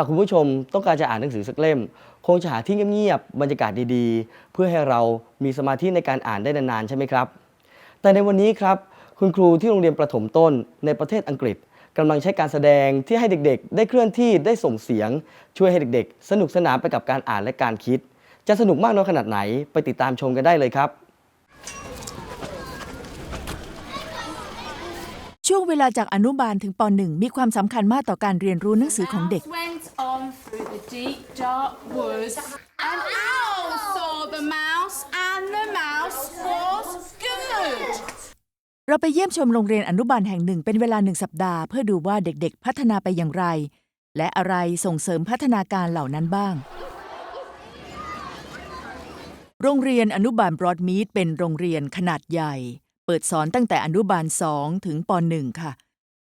หากคุณผู้ชมต้องการจะอ่านหนังสือสักเล่ม คงจะหาที่เงียบๆบรรยากาศดีๆ เพื่อให้เรามีสมาธิในการอ่านได้นานๆใช่ไหมครับ แต่ในวันนี้ครับคุณครูที่โรงเรียนประถมต้นในประเทศอังกฤษกำลังใช้การแสดงที่ให้เด็กๆ ได้เคลื่อนที่ได้ส่งเสียง ช่วยให้เด็กๆ สนุกสนานไปกับการอ่านและการคิด จะสนุกมากน้อยขนาดไหนไปติดตามชมกันได้เลยครับ ช่วง เวลาจากอนุบาลถึงป .1 มีความสำคัญมากต่อการเรียนรู้หนังสือของเด็ก Mouse went on through the deep dark woods. An owl saw the mouse, and the mouse was good. เราไปเยี่ยมชมโรงเรียนอนุบาลแห่งหนึ่งเป็นเวลาหนึ่งสัปดาห์เพื่อดูว่าเด็กๆ พัฒนาไปอย่างไร และอะไรส่งเสริมพัฒนาการเหล่านั้นบ้าง โรงเรียนอนุบาลบรอดมีดเป็นโรงเรียนขนาดใหญ่ เปิดสอนตั้งแต่อนุบาล2ถึงป .1 ค่ะ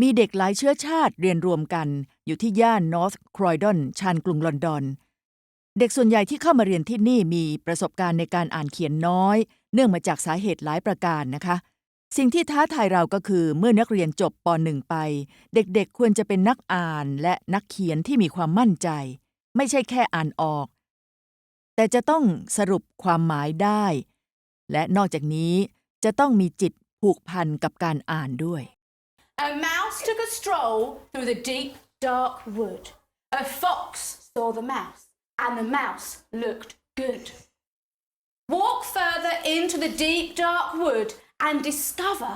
มีเด็กหลายเชื้อชาติเรียนรวมกัน อยู่ที่ย่านนอร์ทครอยดอนชานกรุงลอนดอน เด็กส่วนใหญ่ที่เข้ามาเรียนที่นี่มีประสบการณ์ในการอ่านเขียนน้อย เนื่องมาจากสาเหตุหลายประการนะคะ สิ่งที่ท้าทายเราก็คือเมื่อนักเรียนจบป .1 ไป เด็กๆควรจะเป็นนักอ่านและนักเขียนที่มีความมั่นใจ ไม่ใช่แค่อ่านออก แต่จะต้องสรุปความหมายได้ และนอกจากนี้ จะต้องมีจิตผูกพันกับการอ่านด้วย A mouse took a stroll through the deep dark wood. A fox saw the mouse, and the mouse looked good. Walk further into the deep dark wood and discover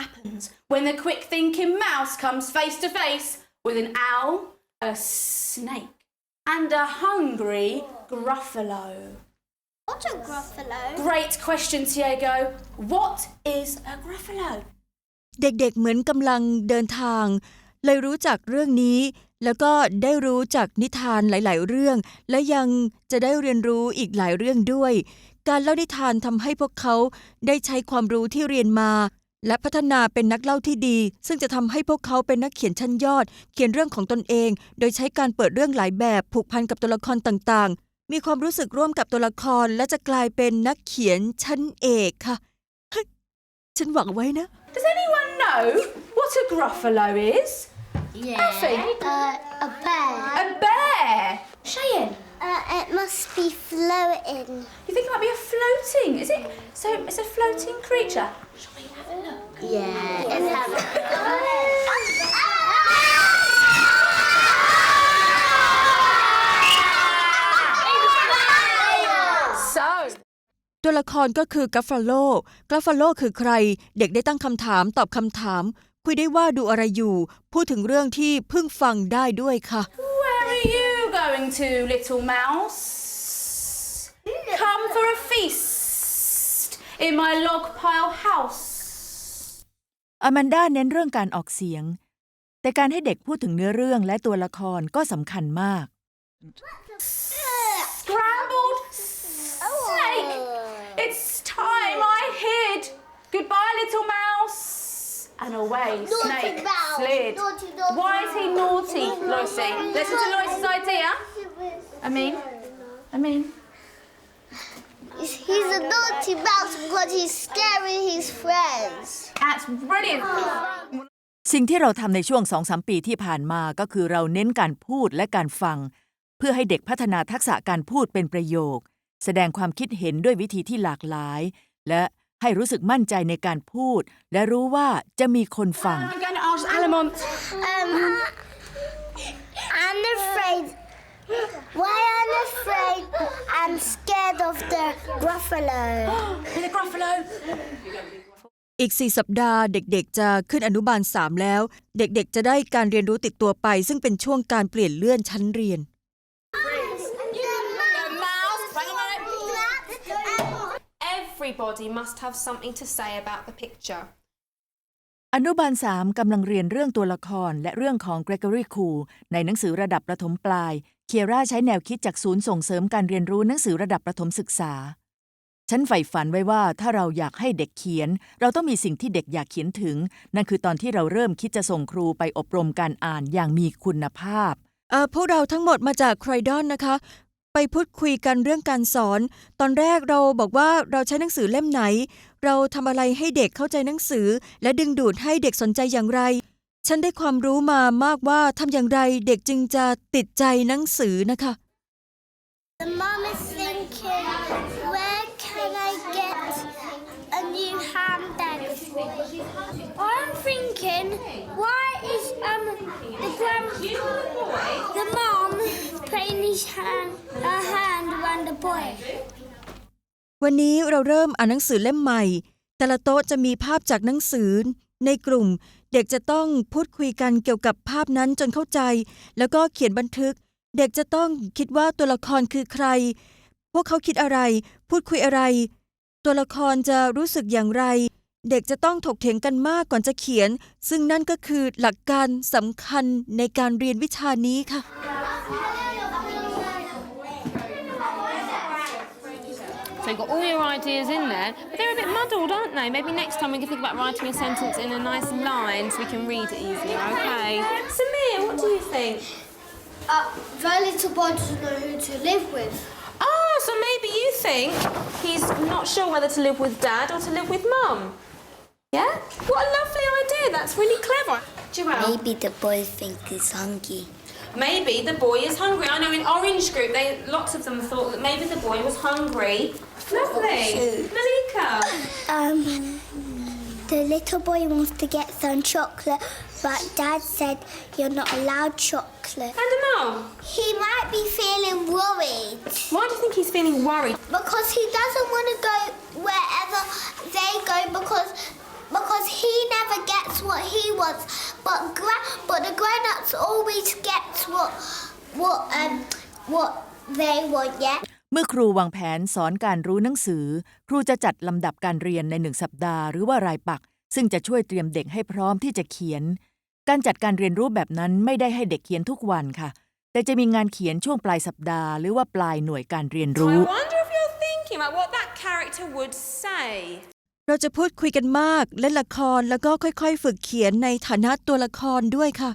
happens when the quick thinking mouse comes face to face with an owl, a snake, and a hungry gruffalo. What's a gruffalo? Great question, Diego. What is a gruffalo? เด็กๆเหมือนกำลังเดินทาง เลยรู้จักเรื่องนี้ แล้วก็ได้รู้จักนิทานหลาย ๆ เรื่อง และยังจะได้เรียนรู้อีกหลายเรื่องด้วย การเล่านิทานทำให้พวกเขาได้ใช้ความรู้ที่เรียนมา และพัฒนาเป็นนักเล่าที่ดี ซึ่งจะทำให้พวกเขาเป็นนักเขียนชั้นยอด เขียนเรื่องของตนเอง โดยใช้การเปิดเรื่องหลายแบบผูกพันกับตัวละครต่างๆ มีความรู้สึกร่วมกับตัวละครและจะกลายเป็นนักเขียนชั้นเอกค่ะเฮ้ยฉันหวังไว้นะ Does anyone know what a gruffalo is? Yeah. Alfie? Uh, a bear. A bear. Cheyenne. Uh, it must be floating. You think it might be a floating? Is it? So it's a floating creature. Shall we have a look? Yeah. Let's have So ตัวละครก็คือกราฟฟาโลกราฟฟาโลคือใคร เด็กได้ตั้งคำถามตอบคำถาม คุยได้ว่าดูอะไรอยู่ พูดถึงเรื่องที่เพิ่งฟังได้ด้วยค่ะ where are you going to, little mouse? Come for a feast in my log pile house. อแมนดาเน้นเรื่องการออกเสียง แต่การให้เด็กพูดถึงเนื้อเรื่องและตัวละครก็สำคัญมาก Scrambled snake. It's time I hid. Goodbye, little mouse. And away Snake mouse. slid. Naughty, naughty Why is he naughty, Loisy? Listen to Loisy's idea. I mean, I mean. He's, he's a naughty mouse because he's scaring his friends. That's brilliant. สิ่งที่เราทำในช่วงสองสามปีที่ผ่านมาก็คือเราเน้นการพูดและการฟัง เพื่อให้เด็กพัฒนาทักษะการพูดเป็นประโยค แสดงความคิดเห็นด้วยวิธีที่หลากหลาย และให้รู้สึกมั่นใจในการพูด และรู้ว่าจะมีคนฟัง I'm going to ask Alamont. Um, I'm afraid. Why I'm afraid? I'm scared of the gruffalo. The Gruffalo. อีก 4 สัปดาห์เด็กๆ จะขึ้นอนุบาล 3 แล้ว เด็กๆ จะได้การเรียนรู้ติดตัวไป ซึ่งเป็นช่วงการเปลี่ยนเลื่อนชั้นเรียน The mouse. Hang on a minute. Everybody must have something to say about the picture. อนุบาลสามกำลังเรียนเรื่องตัวละครและเรื่องของเกรกอรี่คูในหนังสือระดับประถมปลาย เคียร่าใช้แนวคิดจากศูนย์ส่งเสริมการเรียนรู้หนังสือระดับประถมศึกษา ฉันใฝ่ฝันไว้ว่าถ้าเราอยากให้เด็กเขียน เราต้องมีสิ่งที่เด็กอยากเขียนถึง นั่นคือตอนที่เราเริ่มคิดจะส่งครูไปอบรมการอ่านอย่างมีคุณภาพ เอ่อพวกเราทั้งหมดมาจากครดอนนะคะ ไปพูดคุยกันเรื่องการสอน ตอนแรกเราบอกว่าเราใช้หนังสือเล่มไหน เราทำอะไรให้เด็กเข้าใจหนังสือ และดึงดูดให้เด็กสนใจอย่างไร ฉันได้ความรู้มามากว่าทำอย่างไรเด็กจึงจะติดใจหนังสือนะคะ The mum is thinking, where can I get a new handbag for? I'm thinking, why is um the grand the putting his hand her hand on the boy? วันนี้เราเริ่มอ่านหนังสือเล่มใหม่ แต่ละโต๊ะจะมีภาพจากหนังสือ ในกลุ่มเด็กจะต้องพูดคุยกันเกี่ยวกับภาพนั้นจนเข้าใจ แล้วก็เขียนบันทึก เด็กจะต้องคิดว่าตัวละครคือใคร พวกเขาคิดอะไร พูดคุยอะไร ตัวละครจะรู้สึกอย่างไร เด็กจะต้องถกเถียงกันมากก่อนจะเขียน ซึ่งนั่นก็คือหลักการสำคัญในการเรียนวิชานี้ค่ะ So you've got all your ideas in there, but they're a bit muddled, aren't they? Maybe next time we can think about writing a sentence in a nice line so we can read it easier, okay? Samir, what do you think? Uh, very little boy doesn't know who to live with. Oh, so maybe you think he's not sure whether to live with dad or to live with mum. Yeah? What a lovely idea. That's really clever. Joelle? Maybe the boy thinks he's hungry. Maybe the boy is hungry. I know in Orange Group, they lots of them thought that maybe the boy was hungry. Lovely. Malika. Um, the little boy wants to get some chocolate, but Dad said you're not allowed chocolate. And a mum. He might be feeling worried Why do you think he's feeling worried? because he doesn't want to go wherever they go because because he never gets what he wants. But gra- but the grown-ups always gets what what um what they want. Yeah. เมื่อครูวางแผนสอนการรู้หนังสือ ครูจะจัดลำดับการเรียนในหนึ่งสัปดาห์หรือว่ารายปัก ซึ่งจะช่วยเตรียมเด็กให้พร้อมที่จะเขียน การจัดการเรียนรู้แบบนั้นไม่ได้ให้เด็กเขียนทุกวันค่ะ แต่จะมีงานเขียนช่วงปลายสัปดาห์หรือว่าปลายหน่วยการเรียน I รู้ wonder if you're thinking about what that character would say. เราจะพูดคุยกันมาก เล่นละครแล้วก็ค่อยๆ ฝึกเขียนในฐานะตัวละครด้วยค่ะ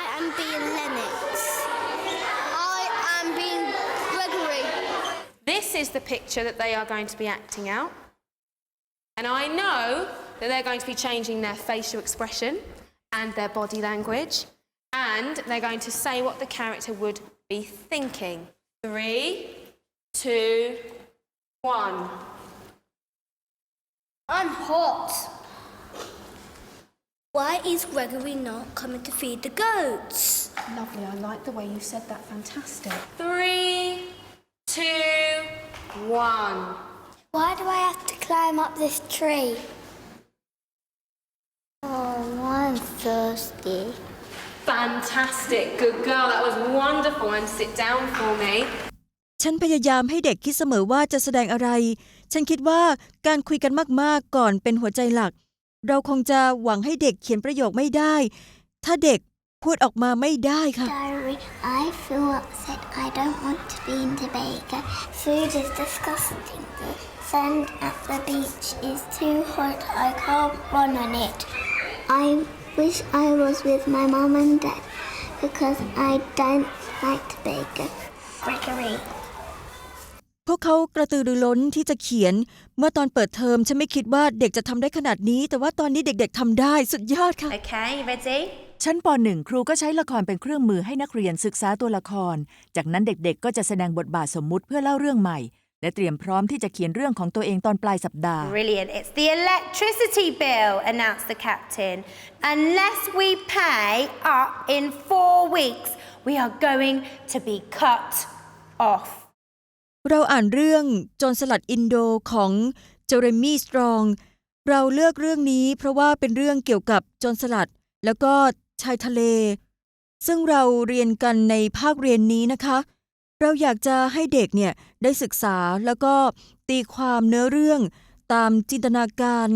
I am being Lennox. I am being Gregory. This is the picture that they are going to be acting out. And I know that they're going to be changing their facial expression and their body language. And they're going to say what the character would be thinking. Three, two, one. I'm hot. Why is Gregory not coming to feed the goats? Lovely, I like the way you said that. Fantastic. Three, two, one. Why do I have to climb up this tree? Oh, I'm thirsty. Fantastic. Good girl. That was wonderful. And sit down for me. ฉันพยายามให้เด็กคิดเสมอว่าจะแสดงอะไร ฉันคิดว่าการคุยกันมากๆก่อนเป็นหัวใจหลัก เราคงจะหวังให้เด็กเขียนประโยคไม่ได้ ถ้าเด็กพูดออกมาไม่ได้ค่ะ Diary, I feel upset. I don't want to be in Jamaica. Food is disgusting. The sand at the beach is too hot. I can't run on it. I wish I was with my mom and dad because I don't like Jamaica. Gregory. พวกเขากระตือรือร้นที่จะเขียน เมื่อตอนเปิดเทอมฉันไม่คิดว่าเด็กจะทำได้ขนาดนี้ แต่ว่าตอนนี้เด็กๆทำได้สุดยอดค่ะ Okay, you ready? ชั้นป .1 ครูก็ใช้ละครเป็นเครื่องมือให้นักเรียนศึกษาตัวละคร จากนั้นเด็กๆ ก็จะแสดงบทบาทสมมุติเพื่อเล่าเรื่องใหม่ และเตรียมพร้อมที่จะเขียนเรื่องของตัวเองตอนปลายสัปดาห์ Brilliant. It's the electricity bill, announced the captain. Unless we pay up in four weeks, we are going to be cut off. เราอ่านเรื่องโจรสลัดอินโดของเจอเรมี่สตรอง เราเลือกเรื่องนี้เพราะว่าเป็นเรื่องเกี่ยวกับโจรสลัด แล้วก็ชายทะเล ซึ่งเราเรียนกันในภาคเรียนนี้นะคะ เราอยากจะให้เด็กเนี่ยได้ศึกษาแล้วก็ตีความเนื้อเรื่องตามจินตนาการ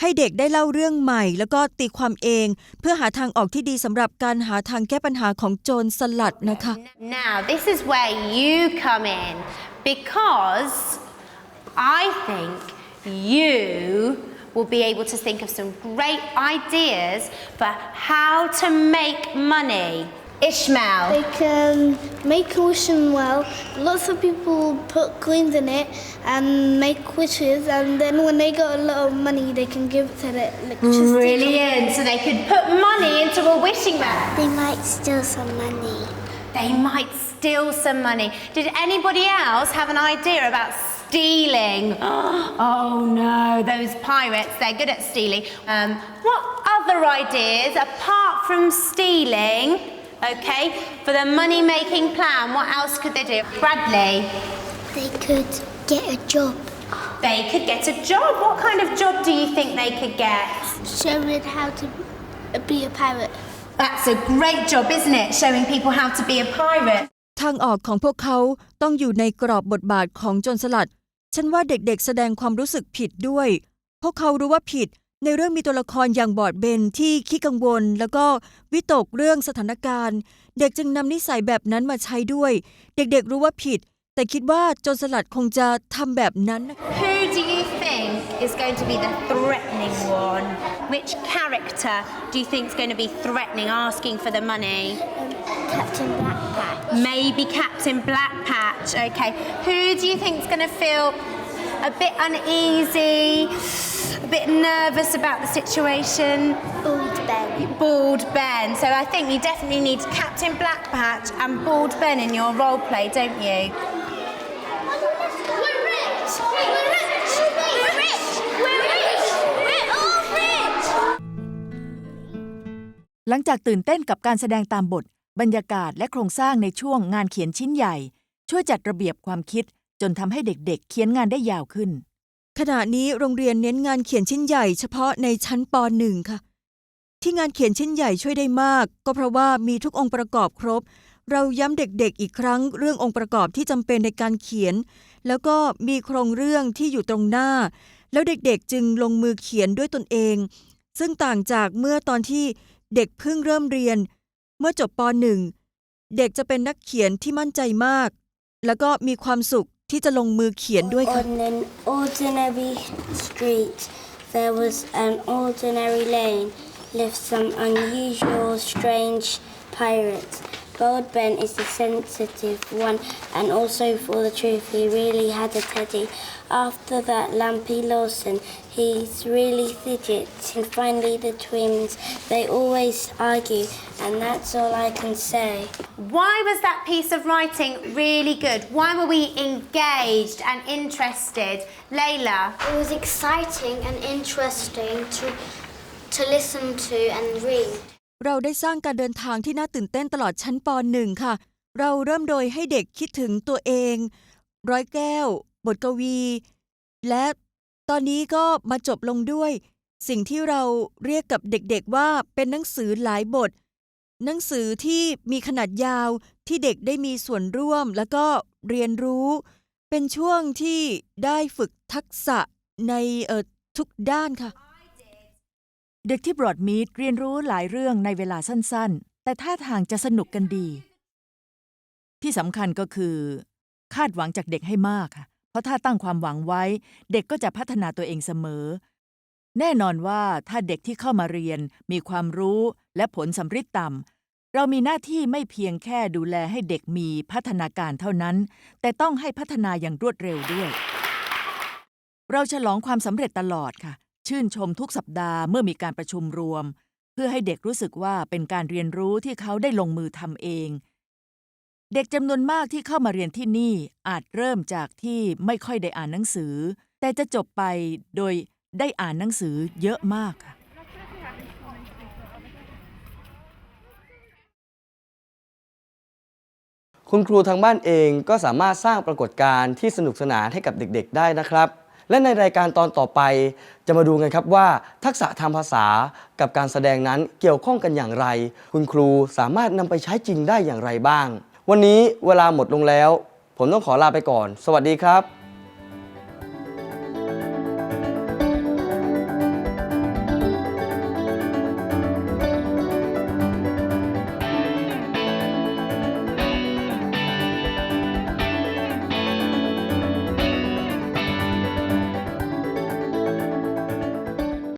ให้เด็กได้เล่าเรื่องใหม่ แล้วก็ตีความเอง เพื่อหาทางออกที่ดีสำหรับการหาทางแก้ปัญหาของโจรสลัดนะคะ Now, this is where you come in because I think you will be able to think of some great ideas for how to make money Ishmael. They can make a wishing well. Lots of people put coins in it and make wishes, and then when they got a lot of money, they can give it to the electricity. Brilliant. So they could put money into a wishing well. They might steal some money. They might steal some money. Did anybody else have an idea about stealing? Oh no, those pirates, they're good at stealing. Um, what other ideas apart from stealing? Okay, for the money making plan, what else could they do? Bradley, They could get a job. they could get a job. What kind of job do you think they could get? Showing how to be a pirate. That's a great job, isn't it? Showing people how to be a pirate. ทางออกของพวกเขาต้องอยู่ในกรอบบทบาทของโจรสลัด ฉันว่าเด็กๆ แสดงความรู้สึกผิดด้วย พวกเขารู้ว่าผิด ในเรื่องมีตัวละครอย่างบอดเบนที่ขี้กังวล แล้วก็วิตกเรื่องสถานการณ์ เด็กจึงนำนิสัยแบบนั้นมาใช้ด้วย เด็กๆรู้ว่าผิด แต่คิดว่าโจรสลัดคงจะทำแบบนั้นนะคะ Who do you think is going to be the threatening one? Which character do you think is going to be threatening, asking for the money? Um, Captain Blackpatch. Maybe Captain Blackpatch. Okay. Who do you think is going to feel a bit uneasy, a bit nervous about the situation? Old Ben. Bald Ben. So I think you definitely need Captain Blackpatch and Bald Ben in your role play, don't you? หลังจากตื่นเต้นกับการแสดงตามบท บรรยากาศและโครงสร้างในช่วงงานเขียนชิ้นใหญ่ ช่วยจัดระเบียบความคิด จนทำให้เด็กๆ เขียนงานได้ยาวขึ้น ขณะนี้โรงเรียนเน้นงานเขียนชิ้นใหญ่เฉพาะในชั้นป .1 ค่ะ ที่งานเขียนชิ้นใหญ่ช่วยได้มาก ก็เพราะว่ามีทุกองค์ประกอบครบ เราย้ำเด็กๆ อีกครั้ง เรื่ององค์ประกอบที่จำเป็นในการเขียน แล้วก็มีโครงเรื่องที่อยู่ตรงหน้า แล้วเด็กๆ จึงลงมือเขียนด้วยตนเอง ซึ่งต่างจากเมื่อตอนที่ เด็กเพิ่งเริ่มเรียน เมื่อจบป .1 เด็กจะเป็นนักเขียนที่มั่นใจมาก แล้วก็มีความสุขที่จะลงมือเขียนด้วยค่ะ On an ordinary street, there was an ordinary lane, lived some unusual, strange pirates. Bold Ben is the sensitive one, and also for the truth, he really had a teddy. After that, Lampy Lawson, he's really fidgets. And finally, the twins, they always argue, and that's all I can say. Why was that piece of writing really good? Why were we engaged and interested? Layla. It was exciting and interesting to to listen to and read. เราได้สร้างการเดินทางที่น่าตื่นเต้นตลอดชั้นป .1 ค่ะ เราเริ่มโดยให้เด็กคิดถึงตัวเอง ร้อยแก้ว บทกวี และตอนนี้ก็มาจบลงด้วย สิ่งที่เราเรียกกับเด็กๆว่าเป็นหนังสือหลายบท หนังสือที่มีขนาดยาวที่เด็กได้มีส่วนร่วมแล้วก็เรียนรู้ เป็นช่วงที่ได้ฝึกทักษะในทุกด้านค่ะ เด็กที่บรอดมีดเรียนรู้หลายเรื่องในเวลาสั้นๆ แต่ท่าทางจะสนุกกันดี ที่สำคัญก็คือ คาดหวังจากเด็กให้มากค่ะ เพราะถ้าตั้งความหวังไว้ เด็กก็จะพัฒนาตัวเองเสมอ แน่นอนว่าถ้าเด็กที่เข้ามาเรียนมีความรู้และผลสำฤทธิ์ต่ำเรามีหน้าที่ไม่เพียงแค่ดูแลให้เด็กมีพัฒนาการเท่านั้น แต่ต้องให้พัฒนาอย่างรวดเร็วด้วย เราฉลองความสำเร็จตลอดค่ะ ชื่นชมทุกสัปดาห์เมื่อมีการประชุมรวม เพื่อให้เด็กรู้สึกว่าเป็นการเรียนรู้ที่เขาได้ลงมือทำเอง เด็กจำนวนมากที่เข้ามาเรียนที่นี่อาจเริ่มจากที่ไม่ค่อยได้อ่านหนังสือ แต่จะจบไปโดยได้อ่านหนังสือเยอะมากค่ะคุณครูทางบ้านเองก็สามารถสร้างปรากฏการณ์ที่สนุกสนานให้กับเด็ก ๆ ได้นะครับ และในรายการตอนต่อไป จะมาดูกันครับว่า ทักษะทางภาษากับการแสดงนั้นเกี่ยวข้องกันอย่างไร คุณครูสามารถนำไปใช้จริงได้อย่างไรบ้าง วันนี้เวลาหมดลงแล้ว ผมต้องขอลาไปก่อน สวัสดีครับ